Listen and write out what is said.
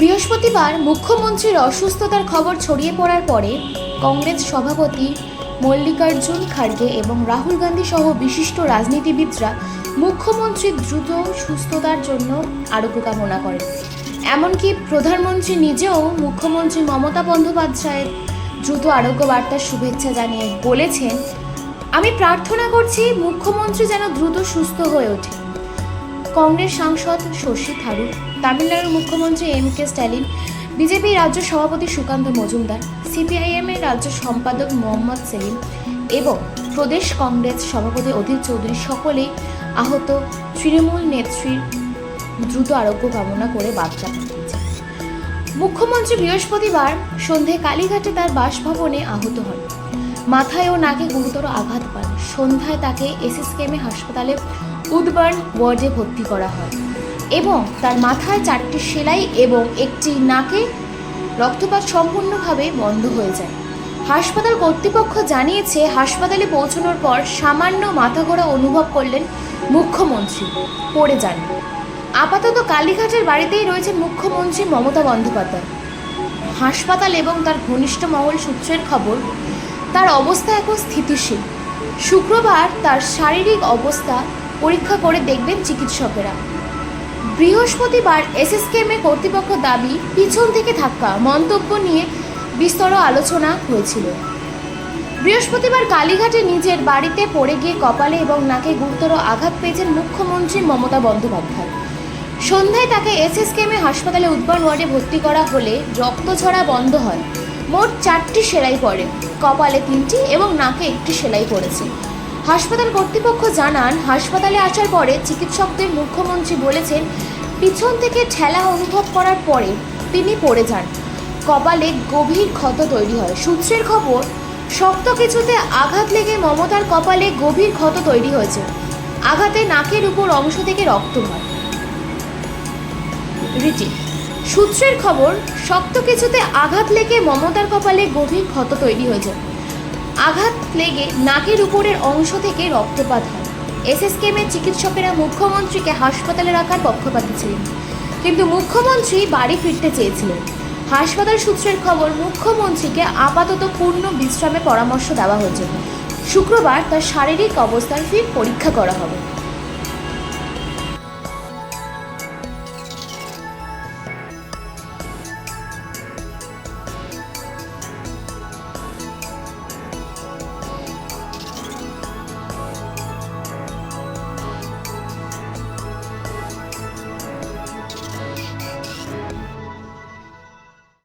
বৃহস্পতিবার মুখ্যমন্ত্রীর অসুস্থতার খবর ছড়িয়ে পড়ার পরে কংগ্রেস সভাপতি মল্লিকার্জুন খাড়গে এবং রাহুল গান্ধী সহ বিশিষ্ট রাজনীতিবিদরা মুখ্যমন্ত্রীর দ্রুত সুস্থতার জন্য আরোগ্য কামনা করেন। এমনকি প্রধানমন্ত্রী নিজেও মুখ্যমন্ত্রী মমতা বন্দ্যোপাধ্যায়ের দ্রুত আরোগ্য বার্তার শুভেচ্ছা জানিয়ে বলেছেন, আমি প্রার্থনা করছি মুখ্যমন্ত্রী যেন দ্রুত সুস্থ হয়ে ওঠে কংগ্রেস সাংসদ শশী থারুর, তামিলনাড়ুর মুখ্যমন্ত্রী এম কে স্ট্যালিন, বিজেপি রাজ্য সভাপতি সুকান্ত মজুমদার, সিপিআইএম এর রাজ্য সম্পাদক মোহাম্মদ সেলিম এবং প্রদেশ কংগ্রেস সভাপতি অধীর চৌধুরী সকলেই আহত তৃণমূল নেত্রীর দ্রুত আরোগ্য কামনা করে বার্তা মুখ্যমন্ত্রী বৃহস্পতিবার সন্ধে কালীঘাটে তার বাসভবনে আহত হন। মাথায় ও নাকে গুরুতর আঘাত পান। সন্ধ্যায় তাকে এসএসকেএমে হাসপাতালে উডবার্ন ওয়ার্ডে ভর্তি করা হয় এবং তার মাথায় চারটি সেলাই এবং একটি নাকে রক্তপাত সম্পূর্ণভাবে বন্ধ হয়ে যায়। হাসপাতাল কর্তৃপক্ষ জানিয়েছে, হাসপাতালে পৌঁছানোর পর সামান্য মাথা ঘোরা অনুভব করলেন মুখ্যমন্ত্রী, পড়ে যান। আপাতত কালীঘাটের বাড়িতেই রয়েছেন মুখ্যমন্ত্রী মমতা বন্দ্যোপাধ্যায়। হাসপাতাল এবং তার ঘনিষ্ঠ মহল সূত্রের খবর, তার অবস্থা এখন স্থিতিশীল। শুক্রবার তার শারীরিক অবস্থা পরীক্ষা করে দেখবেন চিকিৎসকেরা। বৃহস্পতিবার এসএসকেএমএ কর্তৃপক্ষ দাবি, পিছন থেকে ধাক্কা, মন্তব্য নিয়ে বিস্তর আলোচনা হয়েছিল। বৃহস্পতিবার কালীঘাটে নিজের বাড়িতে পড়ে গিয়ে কপালে এবং নাকে গুরুতর আঘাত পেয়েছেন মুখ্যমন্ত্রী মমতা বন্দ্যোপাধ্যায়। সন্ধ্যায় তাকে এসএসকেএমে হাসপাতালে উদ্বান ওয়ার্ডে ভর্তি করা হলে রক্ত ঝরা বন্ধ হয়। মোট চারটি সেলাই পড়ে, কপালে তিনটি এবং নাকে একটি সেলাই পড়েছে। হাসপাতাল কর্তৃপক্ষ জানান, হাসপাতালে আসার পরে চিকিৎসকদের মুখ্যমন্ত্রী বলেছেন, পিছন থেকে ঠেলা অনুভব করার পরে তিনি পড়ে যান। কপালে গভীর ক্ষত তৈরি হয়। সূত্রের খবর, শক্ত কিছুতে আঘাত লেগে মমতার কপালে গভীর ক্ষত তৈরি হয়েছে। আঘাতে নাকের উপর অংশ থেকে রক্ত হয়। রীতি সূত্রের খবর, শক্ত কিছুতে আঘাত লেগে মমতার কপালে গভীর ক্ষত তৈরি হয়েছে। আঘাত লেগে নাকের উপরের অংশ থেকে রক্তপাত হয়। এসএসকেমের চিকিৎসকেরা মুখ্যমন্ত্রীকে হাসপাতালে রাখার পক্ষপাতী ছিলেন। কিন্তু মুখ্যমন্ত্রী বাড়ি ফিরতে চেয়েছিলেন। হাসপাতাল সূত্রের খবর, মুখ্যমন্ত্রীকে আপাতত পূর্ণ বিশ্রামে পরামর্শ দেওয়া হয়েছে। শুক্রবার তার শারীরিক অবস্থার ফির পরীক্ষা করা হবে।